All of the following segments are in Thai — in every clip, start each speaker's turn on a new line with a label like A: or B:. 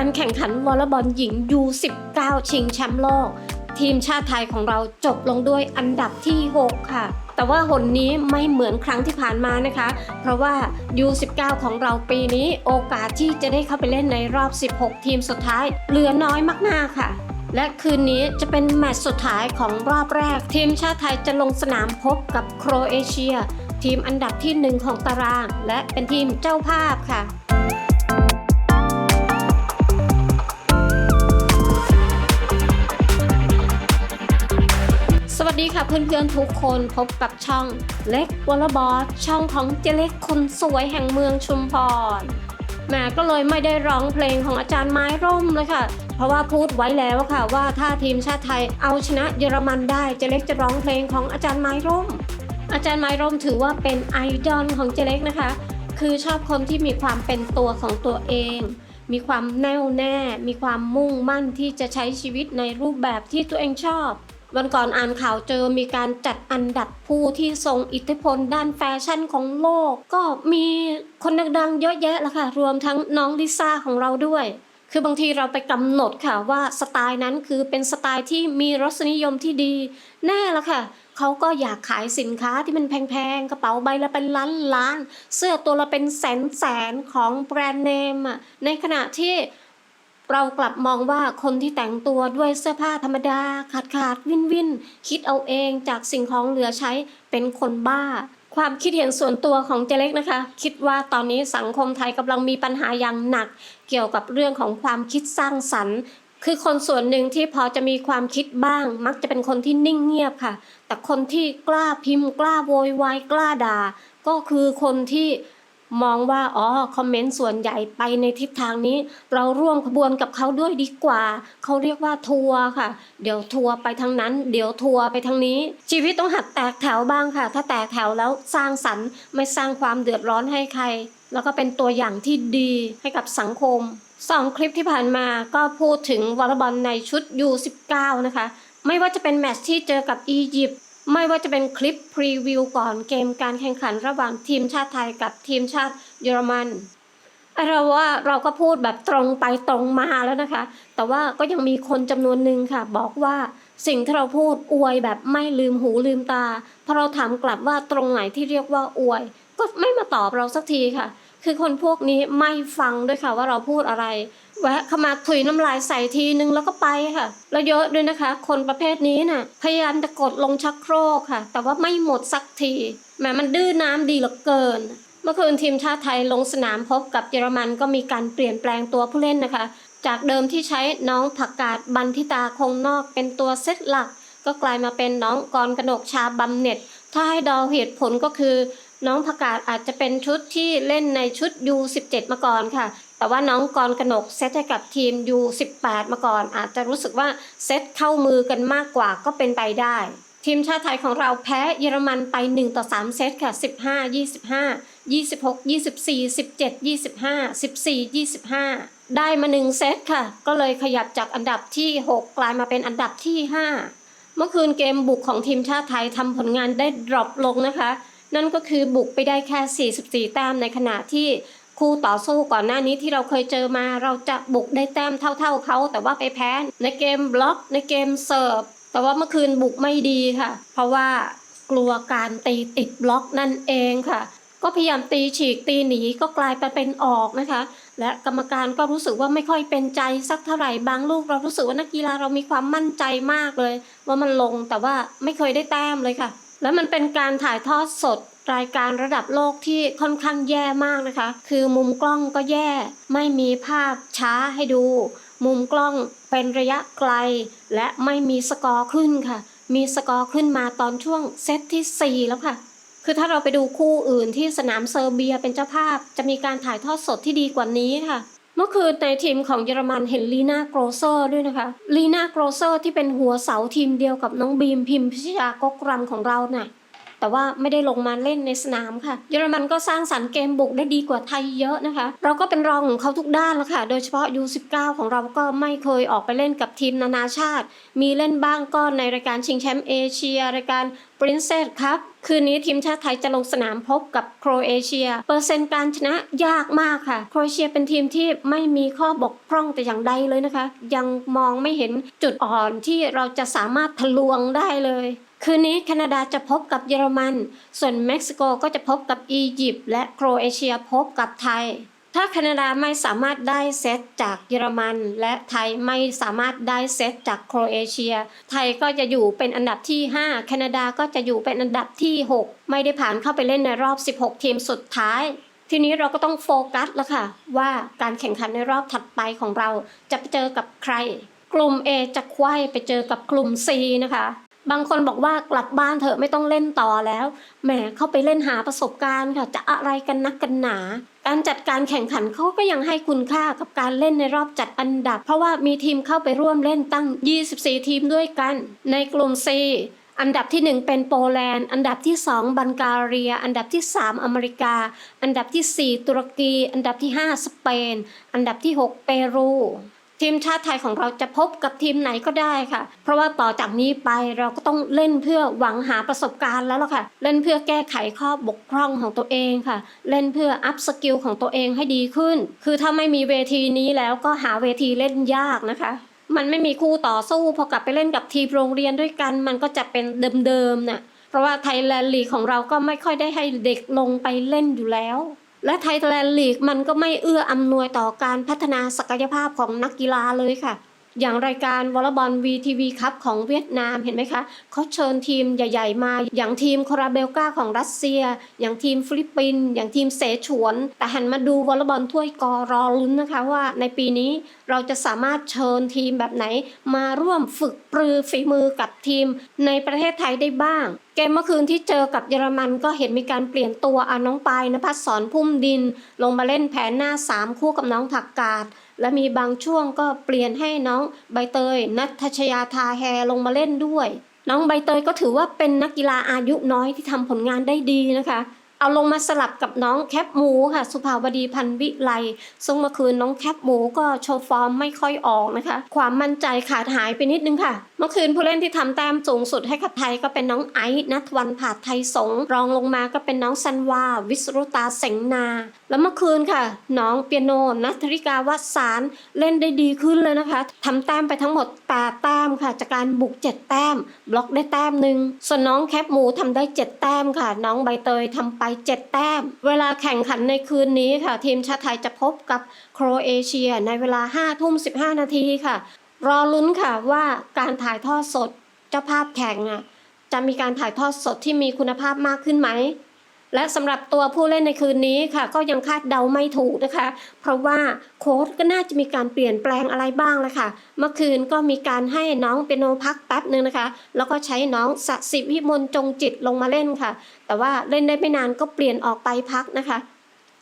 A: การแข่งขันวอลเลย์บอลหญิง U19 ชิงแชมป์โลก ทีมชาติไทยของเราจบลงด้วยอันดับที่ 6 ค่ะ แต่ว่าหนนี้ไม่เหมือนครั้งที่ผ่านมานะคะ เพราะว่า U19 ของเราปีนี้โอกาสที่จะได้เข้าไปเล่นในรอบ 16 ทีมสุดท้าย เหลือน้อยมากๆค่ะและคืนนี้จะเป็นแมตช์สุดท้ายของรอบแรก ทีมชาติไทยจะลงสนามพบกับโครเอเชีย ทีมอันดับที่ 1 ของตาราง และเป็นทีมเจ้าภาพค่ะ ค่ะเพื่อนๆทุกคนพบกับช่องเล็กวอลบอสช่องของเจเล็กคนสวยแห่งเมืองชุมพรแม่ก็เลยไม่ได้ร้องเพลงของอาจารย์ไม้ร่มเลยค่ะ เพราะว่าพูดไว้แล้วค่ะว่าถ้าทีมชาติไทยเอาชนะเยอรมันได้เจเล็กจะร้องเพลงของอาจารย์ไม้ร่ม อาจารย์ไม้ร่มถือว่าเป็นไอดอลของเจเล็กนะคะ คือชอบคนที่มีความเป็นตัวของตัวเองมีความแน่วแน่ มีความมุ่งมั่นที่จะใช้ชีวิตในรูปแบบที่ตัวเองชอบ วันก่อนอ่านข่าวเจอมีการจัดอันดับผู้ที่ทรงอิทธิพลด้านแฟชั่นของโลก ก็มีคนดังๆเยอะแยะล้วค่ะ รวมทั้งน้องลิซ่าของเราด้วย คือบางทีเราไปกำหนดค่ะว่าสไตล์นั้นคือเป็นสไตล์ที่มีรสนิยมที่ดี แน่ละค่ะเขาก็อยากขายสินค้าที่มันแพงๆ กระเป๋าใบละเป็นล้านล้านๆเสื้อตัวละเป็นแสนแสนๆของแบรนด์เนมอะในขณะที่ เรากลับมองว่าคนที่แต่งตัวด้วยเสื้อผ้าธรรมดา ขาดขาดวินวินคิดเอาเองจากสิ่งของเหลือใช้เป็นคนบ้า ความคิดเห็นส่วนตัวของเจเล็กนะคะ คิดว่าตอนนี้สังคมไทยกำลังมีปัญหาอย่างหนัก เกี่ยวกับเรื่องของความคิดสร้างสรรค์คือคนส่วนหนึ่งที่พอจะมีความคิดบ้าง มักจะเป็นคนที่นิ่งเงียบค่ะ แต่คนที่กล้าพิมพ์ กล้าโวยวายกล้าด่า ก็คือคนที่ มองว่าอ๋อคอมเมนต์ส่วนใหญ่ไปในทิศทางนี้ เราร่วมขบวนกับเขาด้วยดีกว่า เขาเรียกว่าทัวร์ค่ะ เดี๋ยวทัวร์ไปทางนั้น เดี๋ยวทัวร์ไปทางนี้ ชีวิตต้องหัดแตกแถวบ้างค่ะ ถ้าแตกแถวแล้วสร้างสรรค์ไม่สร้างความเดือดร้อนให้ใคร แล้วก็เป็นตัวอย่างที่ดีให้กับสังคมสองคลิปที่ผ่านมาก็พูดถึงวอลเลย์บอลในชุด U19 นะคะไม่ว่าจะเป็นแมตช์ที่เจอกับอียิปต์ ไม่ว่าจะเป็นคลิปพรีวิวก่อนเกมการแข่งขันระหว่างทีมชาติไทยกับทีมชาติเยอรมันเราว่าเราก็พูดแบบตรงไปตรงมาแล้วนะคะ แต่ว่าก็ยังมีคนจำนวนหนึ่งค่ะ บอกว่าสิ่งที่เราพูดอวยแบบไม่ลืมหูลืมตาพอเราถามกลับว่าตรงไหนที่เรียกว่าอวย ก็ไม่มาตอบเราสักทีค่ะ คือคนพวกนี้ไม่ฟังด้วยค่ะว่าเราพูดอะไร แวะเข้ามาถุยน้ำลายใส่ทีนึงแล้วก็ไปค่ะ แล้วเยอะด้วยนะคะ คนประเภทนี้น่ะ พยายามจะกดลงชักโครกค่ะ แต่ว่าไม่หมดสักทีแหมมันดื้อน้ำดีเหลือเกินเมื่อคืนทีมชาติไทยลงสนามพบกับเยอรมันก็มีการเปลี่ยนแปลงตัวผู้เล่นนะคะ จากเดิมที่ใช้น้องผักกาดบันทิตาคงนอกเป็นตัวเซตหลัก ก็กลายมาเป็นน้องกรกนกชาบำเน็จถ้าให้ดาเหตุผลก็คือ น้องผักกาดอาจจะเป็นชุดที่เล่นในชุด U17 มาก่อนค่ะ แต่ว่าน้องกรกนกเซตให้กับทีม U18 มาก่อน อาจจะรู้สึกว่าเซตเข้ามือกันมากกว่าก็เป็นไปได้ ทีมชาติไทยของเราแพ้เยอรมันไป 1 ต่อ 3 เซตค่ะ 15 25 26 24 17 25 14 25 ได้มา 1 เซตค่ะ ก็เลยขยับจากอันดับที่ 6 กลายมาเป็นอันดับที่ 5 เมื่อคืนเกมบุกของทีมชาติไทยทำผลงานได้ดรอปลงนะคะ นั่นก็คือบุกไปได้แค่ 44 แต้มในขณะที่คู่ต่อสู้ก่อนหน้านี้ที่เราเคยเจอมาเราจะบุกได้แต้มเท่า ๆเขา แต่ว่าไปแพ้ในเกมบล็อกในเกมเสิร์ฟแต่ว่าเมื่อคืนบุกไม่ดีค่ะ เพราะว่ากลัวการตีติดบล็อกนั่นเองค่ะ ก็พยายามตีฉีกตีหนีก็กลายไปเป็นออกนะคะ และกรรมการก็รู้สึกว่าไม่ค่อยเป็นใจสักเท่าไหร่บางลูก เรารู้สึกว่านักกีฬาเรามีความมั่นใจมากเลย ว่ามันลงแต่ว่าไม่เคยได้แต้มเลยค่ะ แล้วมันเป็นการถ่ายทอดสดรายการระดับโลกที่ค่อนข้างแย่มากนะคะ คือมุมกล้องก็แย่ ไม่มีภาพช้าให้ดู มุมกล้องเป็นระยะไกล และไม่มีสกอร์ขึ้นค่ะ มีสกอร์ขึ้นมาตอนช่วงเซตที่ 4 แล้วค่ะ คือถ้าเราไปดูคู่อื่นที่สนามเซอร์เบียเป็นเจ้าภาพ จะมีการถ่ายทอดสดที่ดีกว่านี้ค่ะ เมื่อคืนในทีมของเยอรมันเห็นลีน่าโกรเซอร์ด้วยนะคะลีน่าโกรเซอร์ที่เป็นหัวเสาทีมเดียวกับน้องบีมพิมพิชยากกรำของเราน่ะ แต่ว่าไม่ได้ลงมาเล่นในสนามค่ะ เยอรมันก็สร้างสรรค์เกมบุกได้ดีกว่าไทยเยอะนะคะ เราก็เป็นรองของเขาทุกด้านแล้วค่ะ โดยเฉพาะ U19 ของเราก็ไม่เคยออกไปเล่นกับทีมนานาชาติ มีเล่นบ้างก็ในรายการชิงแชมป์เอเชียรายการ Princess ครับคืนนี้ทีมชาติไทยจะลงสนามพบกับโครเอเชีย เปอร์เซ็นต์การชนะยากมากค่ะ โครเอเชียเป็นทีมที่ไม่มีข้อบกพร่องแต่อย่างใดเลยนะคะ ยังมองไม่เห็นจุดอ่อนที่เราจะสามารถทะลวงได้เลย คืนนี้แคนาดาจะพบกับเยอรมัน ส่วนเม็กซิโกก็จะพบกับอียิปต์และโครเอเชียพบกับไทย ถ้าแคนาดาไม่สามารถได้เซตจากเยอรมัน และไทยไม่สามารถได้เซตจากโครเอเชีย ไทยก็จะอยู่เป็นอันดับที่ 5 แคนาดาก็จะอยู่เป็นอันดับที่ 6 ไม่ได้ผ่านเข้าไปเล่นในรอบ 16 ทีมสุดท้ายทีนี้เราก็ต้องโฟกัสแล้วค่ะ ว่าการแข่งขันในรอบถัดไปของเราจะไปเจอกับใคร กลุ่ม A จะคว้ยไปเจอกับกลุ่ม C นะคะ บางคนบอกว่ากลับบ้านเถอะไม่ต้องเล่นต่อแล้ว แหมเข้าไปเล่นหาประสบการณ์ค่ะจะอะไรกันนักกันหนา การจัดการแข่งขันเขาก็ยังให้คุณค่ากับการเล่นในรอบจัดอันดับ เพราะว่ามีทีมเข้าไปร่วมเล่นตั้ง 24 ทีมด้วยกัน ในกลุ่ม C อันดับที่ 1 เป็นโปแลนด์ อันดับที่ 2 บัลแกเรีย อันดับที่ 3 อเมริกา อันดับทีสี่4 ตุรกี อันดับที่ 5 สเปน อันดับที่ 6 เปรู ทีมชาติไทยของเราจะพบกับทีมไหนก็ได้ค่ะ เพราะว่าต่อจากนี้ไปเราก็ต้องเล่นเพื่อหวังหาประสบการณ์แล้วล่ะค่ะ เล่นเพื่อแก้ไขข้อบกพร่องของตัวเองค่ะ เล่นเพื่ออัพสกิลของตัวเองให้ดีขึ้น คือถ้าไม่มีเวทีนี้แล้วก็หาเวทีเล่นยากนะคะมันไม่มีคู่ต่อสู้พอกลับไปเล่นกับทีมโรงเรียนด้วยกัน มันก็จะเป็นเดิมๆน่ะเพราะว่าไทยแลนด์ลีกของเราก็ไม่ค่อยได้ให้เด็กลงไปเล่นอยู่แล้ว และไทยแลนด์ลีกมันก็ไม่เอื้ออำนวยต่อการพัฒนาศักยภาพของนักกีฬาเลยค่ะ อย่างรายการวอลเลย์บอล VTV ครับของเวียดนามเห็นไหมคะเขาเชิญทีมใหญ่ ๆ มา อย่างทีมโคราเบลกาของรัสเซีย อย่างทีมฟิลิปปินส์อย่างทีมเสฉวน แต่หันมาดูวอลเลย์บอลถ้วยกอรอลุ้นนะคะว่าในปีนี้เราจะสามารถเชิญทีมแบบไหน มาร่วมฝึกปรือฝีมือกับทีมในประเทศไทยได้บ้าง เกมเมื่อคืนที่เจอกับเยอรมันก็เห็นมีการเปลี่ยนตัวอาน้องปายนภัสสอนพุ่มดิน ลงมาเล่นแผนหน้า 3 คู่กับน้องผักกาด และมีบางช่วงก็เปลี่ยนให้น้องใบเตย นัทชยาทาแฮลงมาเล่นด้วย น้องใบเตยก็ถือว่าเป็นนักกีฬาอายุน้อยที่ทำผลงานได้ดีนะคะ เอาลงมาสลับกับน้องแคปหมูค่ะ สุภาวดีพันวิไลซึ่งเมื่อคืนน้องแคปหมูก็โชว์ฟอร์มไม่ค่อยออกนะคะ ความมั่นใจขาดหายไปนิดนึงค่ะ เมื่อคืนผู้เล่นที่ทำแต้มสูงสุดให้กับไทยก็เป็นน้องไอซ์นัทวันผาดไทยสงรองลงมาก็เป็นน้องซันวา วิสรุตาเสงนา แล้วเมื่อคืนค่ะ น้องเปียโนนัทริกาวัสารเล่นได้ดีขึ้นเลยนะคะทำแต้มไปทั้งหมด8แต้มค่ะ จากการบุก 7 แต้ม บล็อกได้แต้มหนึ่งส่วนน้องแคปหมูทำได้ 7 แต้มค่ะ น้องใบเตยทำไป7 แต้ม เวลาแข่งขันในคืนนี้ค่ะ ทีมชาติไทยจะพบกับโครเอเชียในเวลา5ทุ่ม15 นาทีค่ะ รอลุ้นค่ะว่าการถ่ายทอดสดเจ้าภาพแข่งอะจะมีการถ่ายทอดสดที่มีคุณภาพมากขึ้นไหม และสำหรับตัวผู้เล่นในคืนนี้ค่ะ ก็ยังคาดเดาไม่ถูกนะคะ เพราะว่าโค้ชก็น่าจะมีการเปลี่ยนแปลงอะไรบ้างเลยค่ะ เมื่อคืนก็มีการให้น้องเปียโนพักแป๊บหนึ่งนะคะ แล้วก็ใช้น้องสสิวิมลจงจิตลงมาเล่นค่ะ แต่ว่าเล่นได้ไม่นานก็เปลี่ยนออกไปพักนะคะ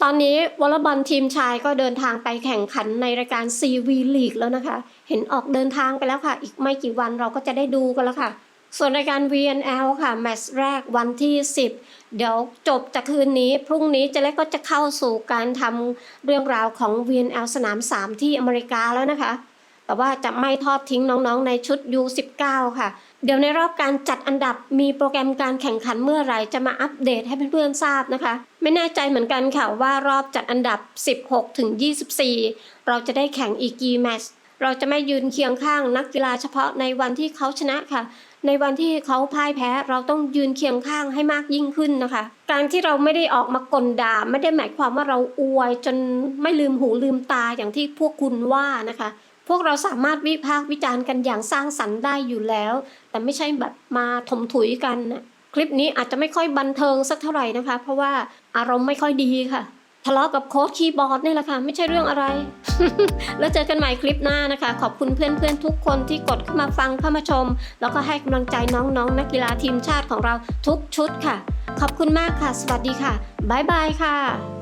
A: ตอนนี้วอลเลย์บอลทีมชายก็เดินทางไปแข่งขันในรายการ CV League แล้วนะคะ เห็นออกเดินทางไปแล้วค่ะ อีกไม่กี่วันเราก็จะได้ดูกันแล้วค่ะ ส่วนรายการ VNL ค่ะ แมตช์แรกวันที่ 10 เดี๋ยวจบจากคืนนี้ พรุ่งนี้เจะเล็กก็จะเข้าสู่การทำเรื่องราวของ VNL สนาม 3 ที่อเมริกาแล้วนะคะ แต่ว่าจะไม่ทอดทิ้งน้องๆ ในชุด U19 ค่ะ เดี๋ยวในรอบการจัดอันดับมีโปรแกรมการแข่งขันเมื่อไหร่จะมาอัปเดตให้เพื่อนๆทราบนะคะ ไม่แน่ใจเหมือนกันค่ะว่ารอบจัดอันดับ 16 ถึง 24 เราจะได้แข่งอีกกี่แมตช์เราจะไม่ยืนเคียงข้างนักกีฬาเฉพาะในวันที่เขาชนะค่ะ ในวันที่เขาพ่ายแพ้เราต้องยืนเคียงข้างให้มากยิ่งขึ้นนะคะ การที่เราไม่ได้ออกมากลด่าไม่ได้หมายความว่าเราอวยจนไม่ลืมหูลืมตาอย่างที่พวกคุณว่านะคะ พวกเราสามารถวิพากษ์วิจารณ์กันอย่างสร้างสรรค์ได้อยู่แล้ว แต่ไม่ใช่แบบมาถมถุยกันนะคลิปนี้อาจจะไม่ค่อยบันเทิงสักเท่าไหร่นะคะ เพราะว่าอารมณ์ไม่ค่อยดีค่ะ ทะเลาะกับโค้ชคีย์บอร์ดนี่แหละค่ะไม่ใช่เรื่องอะไร แล้วเจอกันใหม่คลิปหน้านะคะ ขอบคุณเพื่อนๆทุกคนที่กดเข้ามาฟังเข้ามาชม แล้วก็ให้กำลังใจน้องๆนักกีฬาทีมชาติของเราทุกชุดค่ะ ขอบคุณมากค่ะ สวัสดีค่ะบ๊ายบายค่ะ